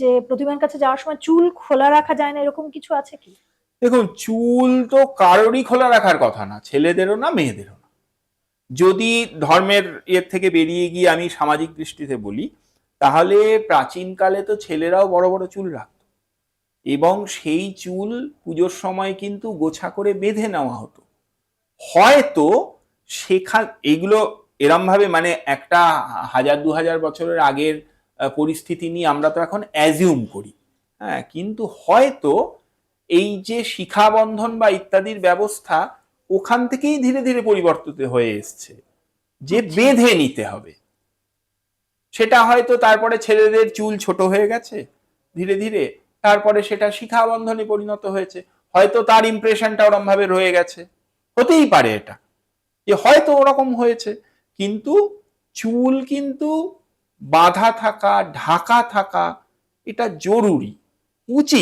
যে প্রতিমার কাছে যাওয়ার সময় চুল খোলা রাখা যায় না, এরকম কিছু আছে কি? দেখুন, চুল তো কারোরই খোলা রাখার কথা না, ছেলেদেরও না, মেয়েদেরও না। যদি ধর্মের ইয়ের থেকে বেরিয়ে গিয়ে আমি সামাজিক দৃষ্টিতে বলি, তাহলে প্রাচীনকালে তো ছেলেরাও বড় বড় চুল রাখত। এবং সেই চুল পুজোর সময় কিন্তু গোছা করে বেঁধে নেওয়া হতো। হয়তো সেখান, এগুলো এরমভাবে মানে একটা হাজার দু হাজার বছরের আগের পরিস্থিতি নিয়ে আমরা তো এখন অ্যাজিউম করি। হ্যাঁ কিন্তু হয়তো এই যে শিখা বন্ধন বা ইত্যাদির ব্যবস্থা ওখান থেকেই ধীরে ধীরে পরিবর্তিত হয়ে এসছে যে বেঁধে নিতে হবে। সেটা হয়তো তারপরে ছেলেদের চুল ছোট হয়ে গেছে ধীরে ধীরে তারপরে সেটা শিখা বন্ধনে পরিণত হয়েছে হয়তো তার ইমপ্রেশনটা ওরম ভাবে রয়ে গেছে। হতেই পারে এটা যে হয়তো ওরকম হয়েছে কিন্তু চুল কিন্তু বাঁধা থাকা ঢাকা থাকা এটা জরুরি উচিত।